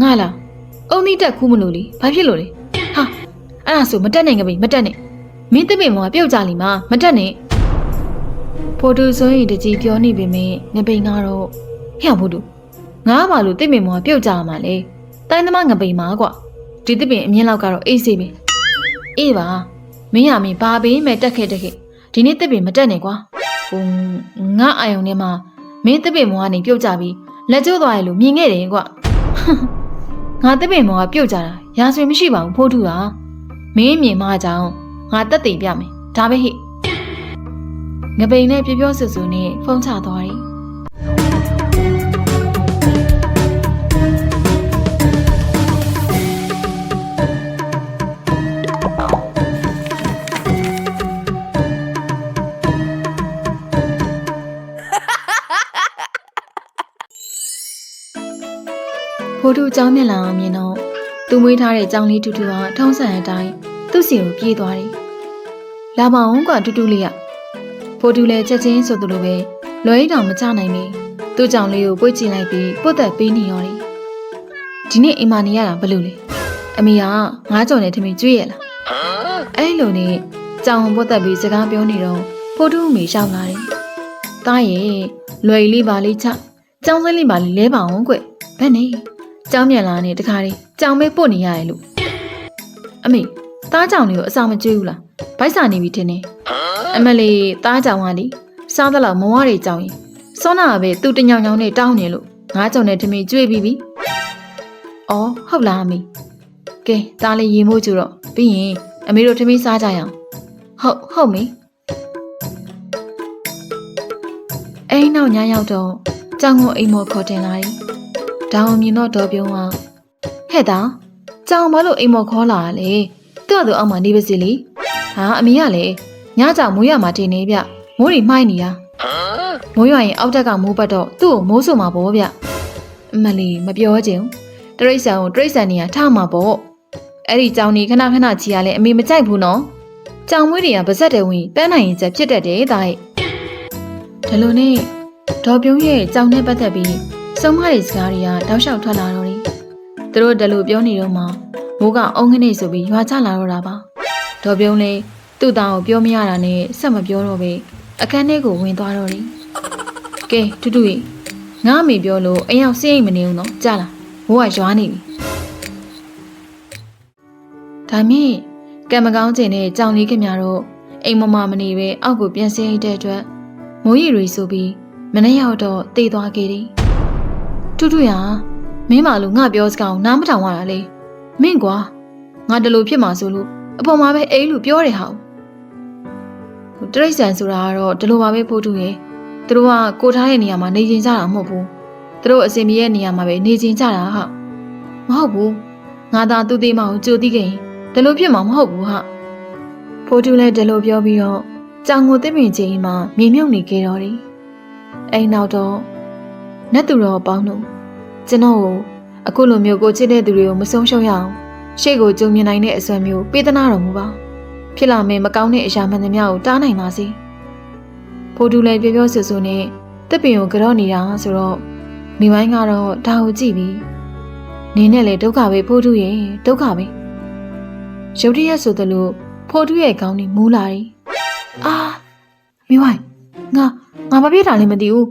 ငါလားအုံသီးတက်ခူးမလို့လေဘာဖြစ်လို့လဲဟာအဲ့ဒါဆိုမတက်နိုင်ကပြီမတက်နဲ့မင်းတပင်မောကပြုတ်ကြလီမှာမတက်နဲ့ဖိုတူဆိုရင်တကြီးပြောနေပေမဲ့ငပိန်ကတော့ဟဲ့ဖိုတူငါဘာလို့တပင်မောကပြုတ်ကြရမှာလဲတိုင်းသမားငပိန်မှာကွာဒီတပင်အမြင့်လောက်ကတော့အေးစေးပဲအေးပါမင်းရမင်းဘာပေးမဲ့တက်ခဲ့တက်ခဲ့ဒီနေ့တပင်မတက်နဲ့ကွာဟိုငါအာယုံထဲမှာမင်းတပင်မောကနေပြုတ်ကြပြီးလက်ကျိုးသွားရလို့မြင်ခဲ့တယ်ကွာ ငါတပင်မောကပြုတ်ကြတာရာဆွေမရှိပါဘူးဖိုးထူတာမင်းမြင်မကြောင်ငါတက်သိမ့်ပြမယ်ဒါပဲဟိငပိန်နဲ့ပြပြောဆူဆူနဲ့ဖုန်းချသွားတယ် ဖိုးထူအကြောင်းမြင်လာအောင်မြင်တော့သူမွေးထားတဲ့ကြောင်လေးတူတူဟာထုံးစံအတိုင်းသူ့စီကိုပြေးသွားတယ်လာမအောင်ကတူတူလေးရဖိုးထူလည်းချက်ချင်းဆိုသလိုပဲလွယ်အိတ်တောင်မချနိုင်နေသူ့ကြောင်လေးကိုပွေ့ချလိုက်ပြီးပုတ်သက်ပေးနေရောတယ်ဒီနေ့အိမ်မနေရတာဘလို့လဲအမေကငါးကြော်နဲ့ထမင်းကျွေးရလားအဲ့လိုနဲ့ကြောင်ပုတ်သက်ပြီးစကားပြောနေတော့ဖိုးထူအမေရှောက်လာတယ်တားရဲ့လွယ်လေးပါလေးချကြောင်စင်းလေးပါလေးလဲပါအောင်ကွဘယ်နေ ကြောင်မြန်လာနေတခါလေးကြောင်မေးပုတ်နေရတယ်လို့အမေတားကြောင်လေးကိုအစာမကျွေးဘူးလားဗိုက်စာနေပြီထင်တယ်အမလေးတားကြောင်ကလေစားသလောက်မဝရကြောင်ရင်စောနာကပဲသူ့တညောင်ညောင်နဲ့တောင်းနေလို့ငါးကြောင်နဲ့ထမင်းကျွေးပြီးပြီအော်ဟုတ်လားအမေကဲတားလေးရေမိုးကြည့်တော့ပြီးရင်အမေတို့ထမင်းစားကြရအောင်ဟုတ်ဟုတ်မေအိမ်နောက်ညရောက်တော့ကြောင်ကိုအိမ်မော်ခေါ်တင်လာတယ်။ ဒေါင်မြင်တော့ဒေါ်ပြုံးကဟဲ့တာကြောင်ဘာလို့အိမ်မော်ခေါ်လာရလဲ။သူ့အတူအောက်မှာနေပါစီလေ။ဟာအမေကလည်းညကြောင်မိုးရမှာတင်နေဗျ။မိုးတွေမှိုင်းနေတာ။မိုးရွာရင်အောက်တက်ကမိုးပတ်တော့သူ့ကိုမိုးဆုံမှာပေါ့ဗျ။အမလီမပြောချင်ဘူး။တရိတ်ဆန်ကိုတရိတ်ဆန်နေရထားမှာပေါ့။အဲ့ဒီကြောင်นี่ခဏခဏချီရလဲအမေမကြိုက်ဘူးနော်။ကြောင်မွေးတွေကပါဇက်တယ်ဝင်ပန်းနိုင်ရင်ချက်ဖြစ်တတ်တယ်တာရဲ့။ဒါလိုနဲ့ဒေါ်ပြုံးရဲ့ကြောင်နဲ့ပတ်သက်ပြီး စုံမတဲ့စကားတွေကတောက်လျှောက်ထွက်လာတော့တယ်။သူတို့တလူပြောနေတော့မှမိုးကအုံငနေဆိုပြီးရွာချလာတော့တာပါ။ဒေါ်ပြုံးလေးသူ့သားကိုပြောမရတာနဲ့ဆက်မပြောတော့ပဲအခန်းထဲကိုဝင်သွားတော့တယ်။ကဲတူတူရေငါအမေပြောလို့အိမ်ရောက်စင်းအိမ်မနေဘူးနော်ကြားလားမိုးကရွာနေပြီ။ဒါမြင့်ကံမကောင်းချိန်နဲ့ကြောင်လေးခင်များတို့အိမ်မမမနေပဲအောက်ကိုပြန်ဆင်းရတဲ့အတွက်မိုးရီရီဆိုပြီးမနေ့ရောက်တော့တည်သွားခဲ့တယ်။ တူတူရမင်းမလို့ငါပြောစကားကိုနားမထောင်ရတာလေ။မင်းကွာငါတလို့ဖြစ်မှာဆိုလို့အပေါ်မှာပဲအိမ်လို့ပြောတယ်ဟာ။ဟိုတရိတ်ဆန်ဆိုတာကတော့ဒီလိုပါပဲပို့တူရဲ့။သူတို့ကကိုထားတဲ့နေရာမှာနေကျင်ကြတာမဟုတ်ဘူး။သူတို့အစင်ပြေရဲ့နေရာမှာပဲနေကျင်ကြတာဟာ။မဟုတ်ဘူး။ငါသာသူ့သေးမအောင်ကြိုသိခင်ဒီလိုဖြစ်မှာမဟုတ်ဘူးဟာ။ဖိုးတူလည်းဒီလိုပြောပြီးတော့ကြောင်ကိုတစ်ပင်ချင်းမှာမြေမြုပ်နေကြတော့တယ်။အိမ်နောက်တော့နတ်သူတော်ပေါင်းတို့ ကျွန်တော်ကိုအခုလိုမျိုးကိုချစ်တဲ့သူတွေကိုမဆုံးရှုံးရအောင်ရှေ့ကိုကြုံမြင်နိုင်တဲ့အစွမ်းမျိုးပေးသနာတော်မူပါဖြစ်လာမယ်မကောင်းတဲ့အရာမှန်သမျှကိုတားနိုင်ပါစေဖိုးတူလည်းပြောပြောဆိုဆိုနဲ့တစ်ပင်ကိုကြော့နေတာဆိုတော့မိဝိုင်းကတော့ဒါကိုကြည့်ပြီးနေနဲ့လေဒုက္ခပဲဖိုးတူရဲ့ဒုက္ခပဲရုတ်တရက်ဆိုသလိုဖိုးတူရဲ့ခေါင်းนี่မူးလာတယ်အာမိဝိုင်းငါငါမပြစ်တာလည်းမသိဘူး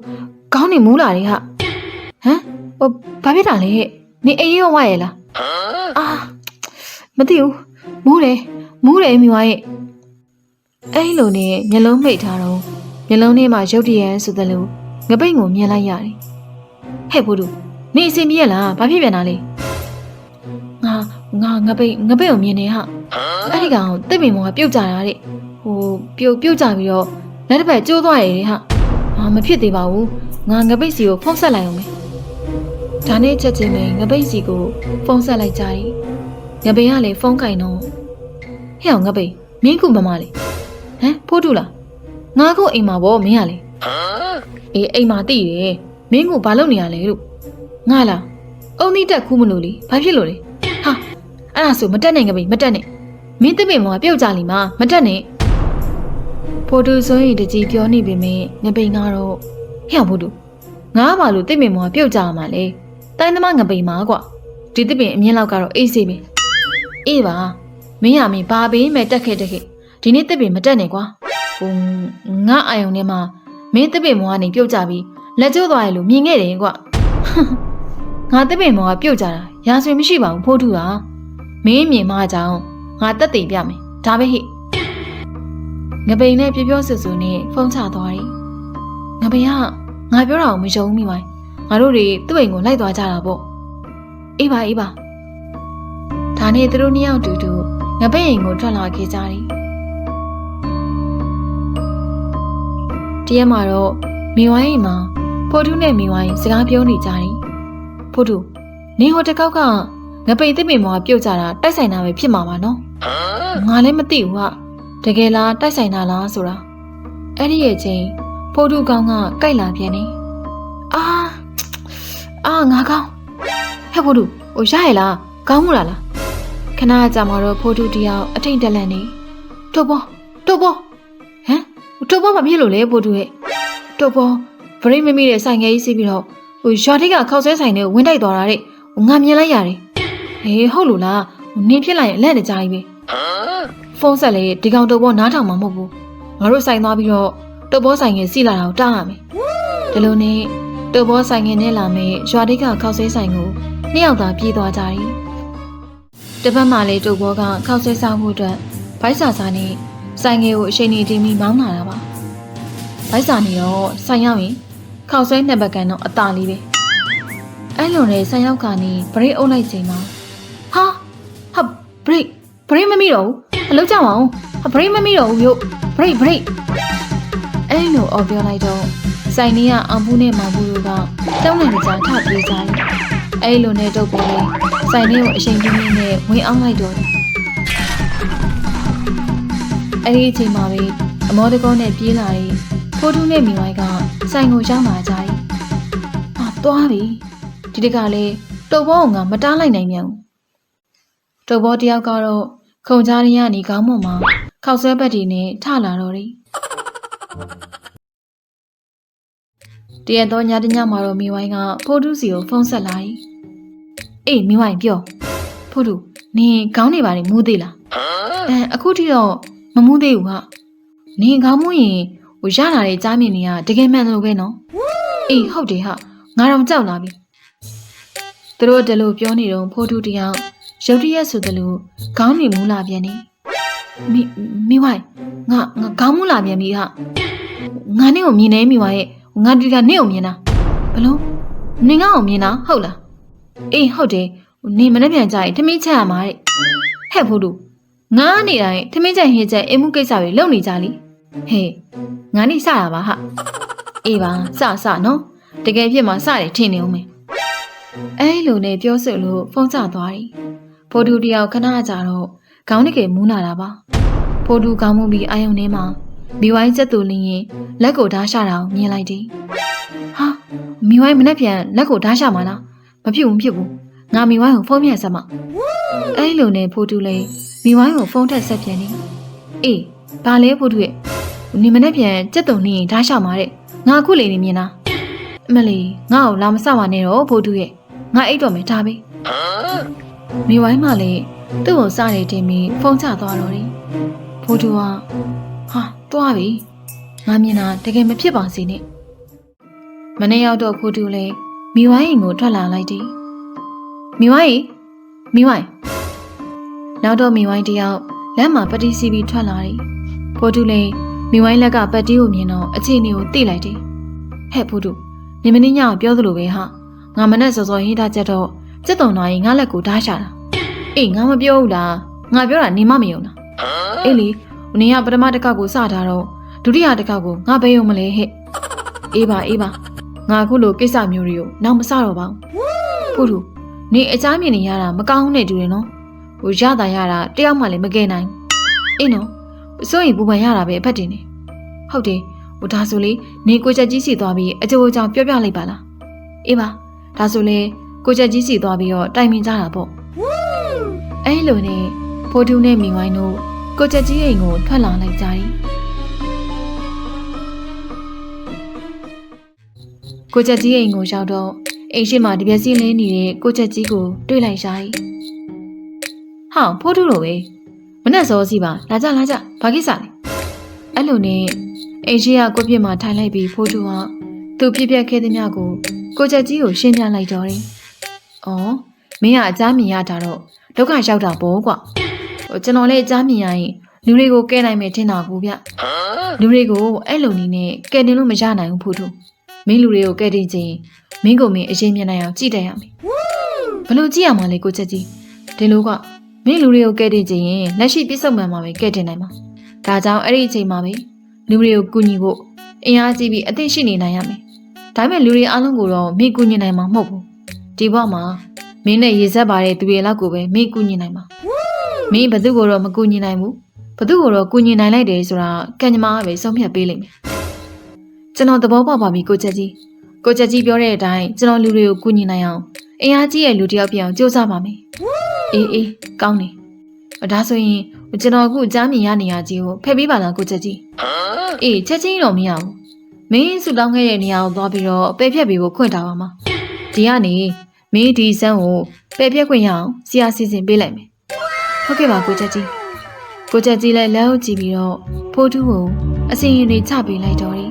ခေါင်းนี่မူးလာတယ်ဟာဟမ်ဟို ဘာဖြစ်တာလဲဟဲ့နေအိမ်ရောဝရလားအာမသိဘူးမူးတယ်မူးတယ်မိဝိုင်းရဲ့အဲ့လိုနဲ့မျက်လုံးမိတ်ထားတော့မျက်လုံးထဲမှာရုတ်တရက်ဆိုသလိုငပိတ်ကိုမြင်လိုက်ရတယ်ဟဲ့ဘိုးတို့နေအစီမရလားဘာဖြစ်ပြန်တာလဲငါငါငပိတ်ငပိတ်ကိုမြင်နေဟာအဲ့ဒီကောင်တစ်ပင်မောကပြုတ်ကြတာတဲ့ဟိုပြုတ်ပြုတ်ကြပြီးတော့လက်တစ်ဖက်ကျိုးသွားရည်ဟာအာမဖြစ်သေးပါဘူးငါငပိတ်စီကိုဖုံးဆက်လိုက်အောင်မယ် ဒါနဲ့ချက်ချင်းပဲငပိတ်စီကိုဖုံးဆက်လိုက်ကြတယ်ငပိတ်ကလည်းဖုံးကင်တော့ဟဲ့အောင်ငပိတ်မင်းခုမမလေးဟမ်ဖိုးတူလားငါခုအိမ်မှာဗောမင်းကလေအေးအိမ်မှာတိတယ်မင်းကဘာလုပ်နေရလဲလို့ငါလားအုံသီးတက်ခူးမလို့လေဘာဖြစ်လို့လဲဟာအဲ့ဒါဆိုမတက်နိုင်ငပိတ်မတက်နဲ့မင်းတပင်မောကပြုတ်ကြလီမှာမတက်နဲ့ဖိုးတူဆိုရင်တကြီးပြောနေပေမဲ့ငပိတ်ကတော့ဟဲ့အောင်ဖိုးတူငါဘာလို့တပင်မောကပြုတ်ကြရမှာလဲ တိုင်းသမားငပိတ်မှာကွာဒီတစ်ပင်အမြင့်လောက်ကတော့အေးစေးပဲအေးပါမင်းရမင်းဘာပေးမဲ့တက်ခဲ့တက်ခဲ့ဒီနေ့တစ်ပင်မတက်နဲ့ကွာဟိုငါအာယုံထဲမှာမင်းတစ်ပင်မောကနေပြုတ်ကြပြီးလက်ကျိုးသွားရလို့မြင်ခဲ့တယ်ကွာငါတစ်ပင်မောကပြုတ်ကြတာရာဆွေမရှိပါဘူးဖိုးထုဟာမင်းမြင်မကြောင်ငါတက်သိမ့်ပြမယ်ဒါပဲဟိငပိန်နဲ့ပြပြောဆူဆူနဲ့ဖုန်းချသွားတယ်ငပိန်ကငါပြောတာကိုမယုံမိပါဘူး ငါတို့တွေသူ့အိမ်ကိုလိုက်သွားကြတာပေါ့အေးပါအေးပါဒါနဲ့သူတို့နှစ်ယောက်တူတူငပိန်အိမ်ကိုထွက်လာခဲ့ကြတယ်တရက်မှာတော့မိဝိုင်းအိမ်မှာဖိုထုနဲ့မိဝိုင်းစကားပြောနေကြတယ်ဖိုထုနင်ဟိုတစ်ကောက်ကငပိန်တစ်ပင်မောကပြုတ်ကြတာတိုက်ဆိုင်တာပဲဖြစ်မှာပါနော်ငါလည်းမသိဘူးဟာတကယ်လားတိုက်ဆိုင်တာလားဆိုတာအဲ့ဒီရဲ့ချင်းဖိုထုကောင်းကကြိုက်လာပြန်နေအာ အာငါကောင်းဟဲ့ဖိုထုဟိုရရလားကောင်းမှုလားလားခဏကြာမှာတော့ဖိုထုတယောက်အထိတ်တက်လန့်နေတို့ဘောတို့ဘောဟမ်တို့ဘောမဖြစ်လို့လေဖိုထုရဲ့တို့ဘောဗရိတ်မမိတဲ့ဆိုင်ငယ်ကြီးစီးပြီးတော့ဟိုရွာထိပ်ကခောက်ဆွဲဆိုင်နဲ့ဝင်းတိုက်သွားတာတဲ့ဟိုငါမြင်လိုက်ရတယ်ဟေးဟုတ်လို့လားဟိုနင်းဖြစ်လိုက်ရင်အလက်တကြားကြီးပဲဖုန်းဆက်လေဒီကောင်တို့ဘောနားထောင်မှာမဟုတ်ဘူးငါတို့ဆိုင်သွားပြီးတော့တုတ်ဘောဆိုင်ငယ်စီလာတာကိုတားရမယ်ဒီလိုနဲ့ တုတ်ဘောဆိုင်ငယ်နဲ့လာမယ်ရွာထိပ်ကခောက်ဆွဲဆိုင်ကိုနှစ်ယောက်သာပြေးသွားကြတယ်တစ်ဖက်မှာလေတုတ်ဘောကခောက်ဆွဲဆောင်မှုအတွက်ဗိုက်စာစာနဲ့ဆိုင်ငယ်ကိုအချိန်ကြီးတင်းပြီးမောင်းလာတာပါဗိုက်စာနေတော့ဆိုင်ရောက်ရင်ခောက်ဆွဲနှစ်ဘက်ကန်တော့အသာလေးပဲအဲ့လိုနဲ့ဆိုင်ရောက်ကနေဗရိတ်အုပ်လိုက်ချိန်မှာဟာဟာဗရိတ်ဗရိတ်မမိတော့ဘူးအလုပ်ကြမအောင်ဟာဗရိတ်မမိတော့ဘူးမြို့ဗရိတ်ဗရိတ်အဲ့လိုအော်ပြောလိုက်တော့ ဆိုင်နေကအောင်ဘူးနဲ့မောင်ဘူးတို့ကတောင်းနေကြထပြေးကြတယ်အဲ့လိုနဲ့တုတ်ပေါ်လေးဆိုင်နေကိုအချိန်ကြီးကြီးနဲ့ဝင်အောင်လိုက်တော့တယ်အဲ့ဒီအချိန်မှာပဲအမောတကောနဲ့ပြေးလာတဲ့ဖိုးထုနဲ့မိဝိုင်းကဆိုင်ကိုရောက်လာကြတယ်။ဟာသွားပြီ။ဒီတကလည်းတုတ်ဘောကငါမတားလိုက်နိုင်မြန်ဘူး။တုတ်ဘောတယောက်ကတော့ခုံကြားရင်းကနေခေါင်းပေါ်မှာခောက်ဆွဲပတ်တီနဲ့ထလာတော့တယ်။ တရက်တော့ညတညမှာတော့မိဝိုင်းကဖိုးထုစီကိုဖုန်းဆက်လာတယ်။အေးမိဝိုင်းပြောဖိုးထုနင်ခေါင်းနေပါလေမူးသေးလား။အဲအခုထိတော့မမူးသေးဘူးဟာ။နင်ခေါင်းမူးရင်ဟိုရလာတဲ့ကြားမြင်တွေကတကယ်မှန်တယ်လို့ပဲနော်အေးဟုတ်တယ်ဟာငါတော့ကြောက်လာပြီသူတို့တလို့ပြောနေတော့ဖိုးထုတယောက်ရုတ်တရက်ဆိုသလိုခေါင်းနေမူလာပြန်နေမိမိဝိုင်းငါငါခေါင်းမူလာပြန်ပြီဟာငါနဲ့ကိုမြင်နေမိဝိုင်းရဲ့ ငါဒီကနဲ့ကိုမြင်တာဘလို့နင်ငါ့ကိုမြင်တာဟုတ်လားအေးဟုတ်တယ်နင်မနေ့ပြန်ကြရင်ထမင်းချက်ရမှာတဲ့ဟဲ့ဖိုးထုငါနေတိုင်းထမင်းချက်ဟင်းချက်အိမ်မှုကိစ္စတွေလုပ်နေကြလိဟဲ့ငါနေစတာပါဟာအေးပါစစနော်တကယ်ဖြစ်မှာစတယ်ထင်နေဦးမယ်အဲလိုနဲ့ပြောဆိုလို့ဖုန်းချသွားတယ်ဖိုးတူတယောက်ခဏကြာတော့ခေါင်းတကယ်မူးလာတာပါဖိုးတူခေါင်းမူပြီးအာယုံထဲမှာ မိဝိုင်းစက်တူလင်းရင်လက်ကိုဓာတ်ရှာတာကိုမြင်လိုက်တယ်ဟာမိဝိုင်းမနဲ့ပြန်လက်ကိုဓာတ်ရှာမှာလားမဖြစ်ဘူးမဖြစ်ဘူးငါမိဝိုင်းကိုဖုန်းပြန်ဆက်မှာအဲလိုနဲ့ဖိုးတူလေးမိဝိုင်းကိုဖုန်းထက်ဆက်ပြန်နေအေးဘာလဲဖိုးတူရဲ့နေမနဲ့ပြန်ကြက်တုံနေရင်ဓာတ်ရှာမှာတဲ့ငါအခုလေနေမြင်တာအမလီငါ့ကိုလာမစပါနဲ့တော့ဖိုးတူရဲ့ငါအိတ်တော့မယ်ဒါပဲမိဝိုင်းမလေးသူ့ကိုစနေတင်ပြီးဖုန်းချသွားတော့တယ်ဖိုးတူကဟာ သွားပြီငါမြင်တာတကယ်မဖြစ်ပါစေနဲ့မနေ့ရောက်တော့ဖိုးတူလည်းမိဝိုင်းအိမ်ကိုထွက်လာလိုက်တယ်မိဝိုင်းမိဝိုင်းနောက်တော့မိဝိုင်းတယောက်လမ်းမှာပတိစီပြီးထွက်လာတယ်ဖိုးတူလည်းမိဝိုင်းလက်ကပတ်တီးကိုမြင်တော့အခြေအနေကိုသိလိုက်တယ်ဟဲ့ဖိုးတူနေမင်းညောင်ပြောသလိုပဲဟာငါမနဲ့စောစောဟင်းထားချက်တော့စက်တုံတော်ရင်ငါလက်ကိုဓာတ်ရှာတာအေးငါမပြောဘူးလားငါပြောတာနေမမယုံလားအေးလေ နင်ကပထမတစ်ခေါက်ကိုစထားတော့ဒုတိယတစ်ခေါက်ကိုငါဘယ်ယုံမလဲဟဲ့အေးပါအေးပါငါအခုလိုကိစ္စမျိုးတွေကိုနောက်မစတော့ပါဘူးဖိုးတူနေအချားမြင်နေရတာမကောင်းနဲ့တူတယ်နော်ဟိုရတာရတာတယောက်မှလည်းမကယ်နိုင်အေးနော်စိုးရင်ပူပန်ရတာပဲအဖက်တင်နေဟုတ်တယ်ဟိုဒါဆိုလေနေကိုချက်ကြီးစီသွားပြီးအကျိုးအကြောင်းပြောပြလိုက်ပါလားအေးပါဒါဆိုလေကိုချက်ကြီးစီသွားပြီးတော့တိုင်ပင်ကြတာပေါ့အဲလိုနဲ့ဖိုးတူးနဲ့မိဝိုင်းတို့ ကိုချက်ကြီးအိမ်ကိုထွက်လာလိုက်ကြတယ်ကိုချက်ကြီးအိမ်ကိုရောက်တော့အိမ်ရှိမှတပြက်စီလင်းနေတဲ့ကိုချက်ကြီးကိုတွေ့လိုက်ရှာ၏ဟောင်ဖိုးထုလိုပဲမနဲ့စောစီပါလာကြလာကြဘာကိစ္စလဲအဲ့လိုနဲ့အိမ်ရှိကကိုပြစ်မှာထိုင်လိုက်ပြီးဖိုးထုကသူပြစ်ပြက်ခဲ့သည်များကိုကိုချက်ကြီးကိုရှင်းပြလိုက်တော့တယ်။အော်မင်းကအကြမ်းမြင်ရတာတော့ဒုက္ခရောက်တာပေါ့ကွာ။ဟို ကျွန်တော်လည်းအကြမ်းမြင်ရရင်လူတွေကိုကဲနိုင်မယ်ထင်တာကိုဗျ။လူတွေကိုအဲ့လိုနည်းနဲ့ကဲတင်လို့မရနိုင်ဘူးဖိုးထု။မင်းလူတွေကိုကဲတင်ခြင်းမင်းကိုမင်းအရင်မြင်နိုင်အောင်ကြည့်တတ်ရမယ်။ဘလို့ကြည့်ရမှာလဲကိုချက်ကြီး။ဒီလိုကမင်းလူတွေကိုကဲတင်ခြင်းရင်လက်ရှိပြစ်ဆုံးမှန်မှာပဲကဲတင်နိုင်မှာ။ဒါကြောင့်အဲ့ဒီအချိန်မှာပဲလူတွေကိုကူညီဖို့အင်အားကြီးပြီးအသိရှိနေနိုင်ရမယ်။ဒါပေမဲ့လူတွေအားလုံးကိုတော့မင်းကူညီနိုင်မှာမဟုတ်ဘူး။ဒီဘက်မှာမင်းနဲ့ရေဆက်ပါတဲ့သူတွေလောက်ကိုပဲမင်းကူညီနိုင်မှာ။ မင်းဘသူကိုတော့မကူညီနိုင်ဘူး။ဘသူကိုတော့ကူညီနိုင်လိုက်တယ်ဆိုတာကံကြမ္မာကပဲဆုံးဖြတ်ပေးလိမ့်မယ်။ကျွန်တော်သဘောပေါက်ပါပြီကိုချက်ကြီး။ကိုချက်ကြီးပြောတဲ့အတိုင်းကျွန်တော်လူတွေကိုကူညီနိုင်အောင်အင်အားကြီးရဲ့လူတစ်ယောက်ပြအောင်ကြိုးစားပါမယ်။အေးအေးကောင်းတယ်။ဒါဆိုရင်ကျွန်တော်အခုကြားမြင်ရနေရကြီးကိုဖယ်ပေးပါလားကိုချက်ကြီး။အေးချက်ချင်းတော့မရဘူး။မင်းဆူတောင်းခဲ့တဲ့နေရာကိုသွားပြီးတော့ပယ်ဖြတ်ပေးဖို့ခွင့်ထားပါမှာ။ဒီကနေမင်းဒီဆန်းကိုပယ်ဖြတ်ခွင့်ရအောင်ဆရာစီစဉ်ပေးလိုက်မယ်။ ဟုတ်ကဲ့ပါကိုချက်ကြီး။ကိုချက်ကြီးလည်းလက်ဟုတ်ကြည့်ပြီးတော့ဖိုးထူးကိုအစင်ရင်တွေချပေးလိုက်တော့တယ်